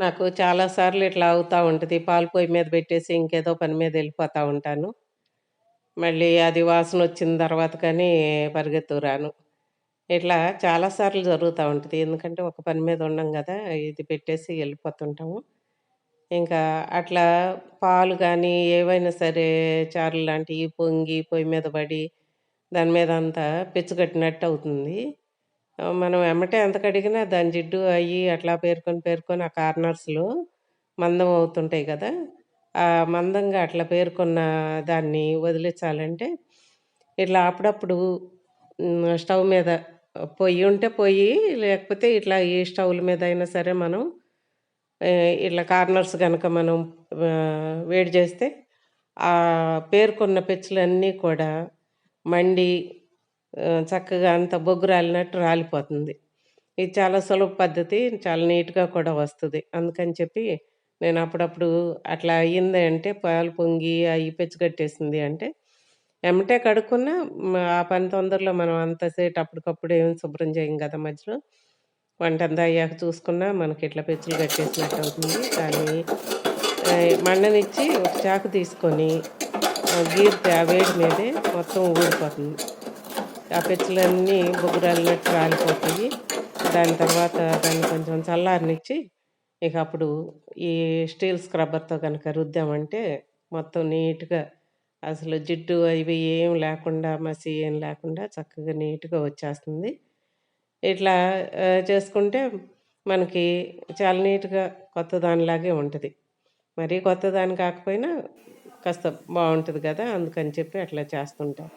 నాకు చాలా సార్లు ఇట్లా అవుతూ ఉంటుంది పాలు పొయ్యి మీద పెట్టేసి ఇంకేదో పని మీద వెళ్ళిపోతూ ఉంటాను. మళ్ళీ అది వాసన వచ్చిన తర్వాత కానీ పరిగెత్తురాను ఇట్లా చాలా సార్లు ఉంటుంది ఎందుకంటే ఒక పని మీద ఉండం కదా ఇది పెట్టేసి వెళ్ళిపోతుంటాము ఇంకా అట్లా పాలు కానీ ఏవైనా సరే చారులు లాంటివి పొంగి పొయ్యి మీద పడి, దాని మీద అంతా పిచ్చు కట్టినట్టు అవుతుంది. మనం ఎమ్మటే ఎంత కడిగినా దాని జిడ్డు అయ్యి అట్లా పేరుకొని, పేరుకొని ఆ కార్నర్స్‌లో మందం అవుతుంటాయి కదా. ఆ మందంగా అట్లా పేరుకున్న దాన్ని వదిలించాలంటే, ఇట్లా అప్పుడప్పుడు స్టవ్ మీద పొయ్యి ఉంటే పొయ్యి, లేకపోతే ఇట్లా ఈ స్టవ్‌ల మీద అయినా సరే మనం ఇట్లా కార్నర్స్ కనుక మనం వేడి చేస్తే, ఆ పేర్కొన్న పెచ్చులన్నీ కూడా మండి చక్కగా అంత బొగ్గు రాలినట్టు రాలిపోతుంది. ఇది చాలా సులభ పద్ధతి. చాలా నీట్‌గా కూడా వస్తుంది అందుకని చెప్పి నేను అప్పుడప్పుడు అట్లా అయ్యింది అంటే పాలు పొంగి అవి పెచ్చు కట్టేసింది అంటే, ఎమ్మటే కడుక్కున్నా ఆ పని తొందరలో మనం అంతసేపు అప్పటికప్పుడు ఏమి శుభ్రం చేయం కదా మధ్యలో. వంట అంతా అయ్యాక చూసుకున్నా మనకి ఇట్లా పెచ్చులు కట్టేసినట్టు అవుతుంది. కానీ మండనిచ్చి ఒక చాకు తీసుకొని ఆహ్, గీరితే ఆ వేడి మీదే మొత్తం ఊడిపోతుంది. ఆ పెచ్చులన్నీ బొగ్గురాలినట్టు రాలిపోతాయి. దాని తర్వాత దాన్ని కొంచెం చల్లారనిచ్చి, ఇక అప్పుడు ఈ స్టీల్ స్క్రబ్బర్‌తో కనుక రుద్దామంటే మొత్తం నీట్‌గా అసలు జిడ్డు అవి ఏం లేకుండా, మసి ఏం లేకుండా చక్కగా నీట్‌గా వచ్చేస్తుంది. ఇట్లా చేసుకుంటే మనకి చాలా నీట్‌గా కొత్త దానిలాగే ఉంటుంది మరీ కొత్తదాని కాకపోయినా కాస్త బాగుంటుంది కదా అందుకని చెప్పి అట్లా చేస్తుంటాం.